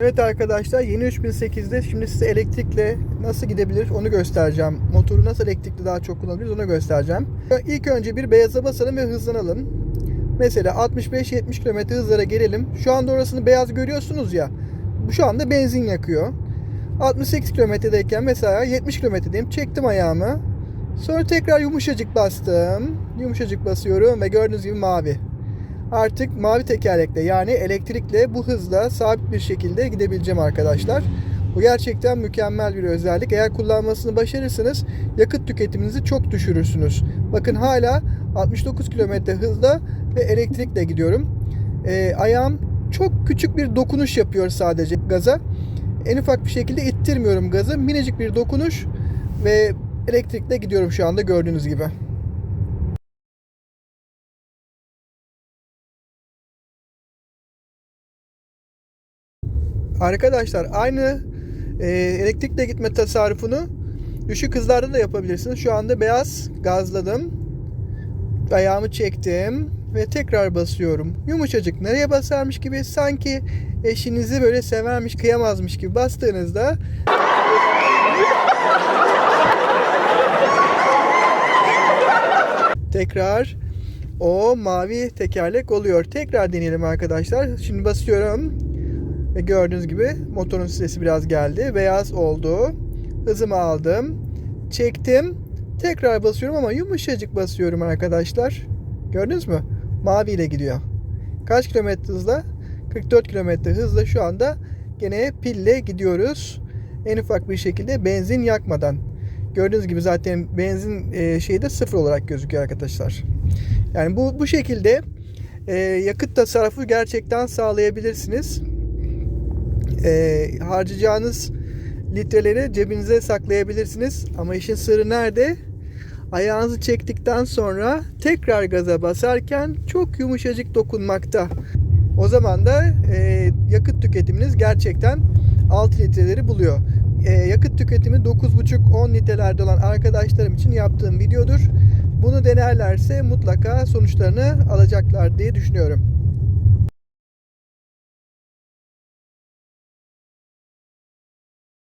Evet arkadaşlar yeni 3008'de şimdi size elektrikle nasıl gidebilir onu göstereceğim. Motoru nasıl elektrikli daha çok kullanabiliriz onu göstereceğim. İlk önce bir beyaza basalım ve hızlanalım. Mesela 65-70 km hızlara gelelim. Şu anda orasını beyaz görüyorsunuz ya. Bu şu anda benzin yakıyor. 68 kilometredeyken mesela 70 kilometredeyim. Çektim ayağımı. Sonra tekrar yumuşacık bastım. Yumuşacık basıyorum ve gördüğünüz gibi mavi. Artık mavi tekerlekle yani elektrikle bu hızla sabit bir şekilde gidebileceğim arkadaşlar. Bu gerçekten mükemmel bir özellik. Eğer kullanmasını başarırsanız yakıt tüketiminizi çok düşürürsünüz. Bakın hala 69 km hızla ve elektrikle gidiyorum. Ee, ayağım çok küçük bir dokunuş yapıyor sadece gaza. En ufak bir şekilde ittirmiyorum gazı. Minicik bir dokunuş ve elektrikle gidiyorum şu anda gördüğünüz gibi. Arkadaşlar aynı e, elektrikle gitme tasarrufunu düşük hızlarda da yapabilirsiniz. Şu anda beyaz gazladım. Ayağımı çektim ve tekrar basıyorum. Yumuşacık nereye basarmış gibi sanki eşinizi böyle severmiş kıyamazmış gibi bastığınızda tekrar o mavi tekerlek oluyor. Tekrar deneyelim arkadaşlar. Şimdi basıyorum. Ve gördüğünüz gibi motorun sesi biraz geldi. Beyaz oldu. Hızımı aldım. Çektim. Tekrar basıyorum ama yumuşacık basıyorum arkadaşlar. Gördünüz mü? Mavi ile gidiyor. Kaç kilometre hızla? 44 kilometre hızla şu anda gene pille gidiyoruz. En ufak bir şekilde benzin yakmadan. Gördüğünüz gibi zaten benzin e, şeyi de sıfır olarak gözüküyor arkadaşlar. Yani bu bu şekilde e, yakıt tasarrufu gerçekten sağlayabilirsiniz e, harcayacağınız litreleri cebinize saklayabilirsiniz. Ama işin sırrı nerede? Ayağınızı çektikten sonra tekrar gaza basarken çok yumuşacık dokunmakta. O zaman da e, yakıt tüketiminiz gerçekten 6 litreleri buluyor. E, yakıt tüketimi 9,5-10 litrelerde olan arkadaşlarım için yaptığım videodur. Bunu denerlerse mutlaka sonuçlarını alacaklar diye düşünüyorum.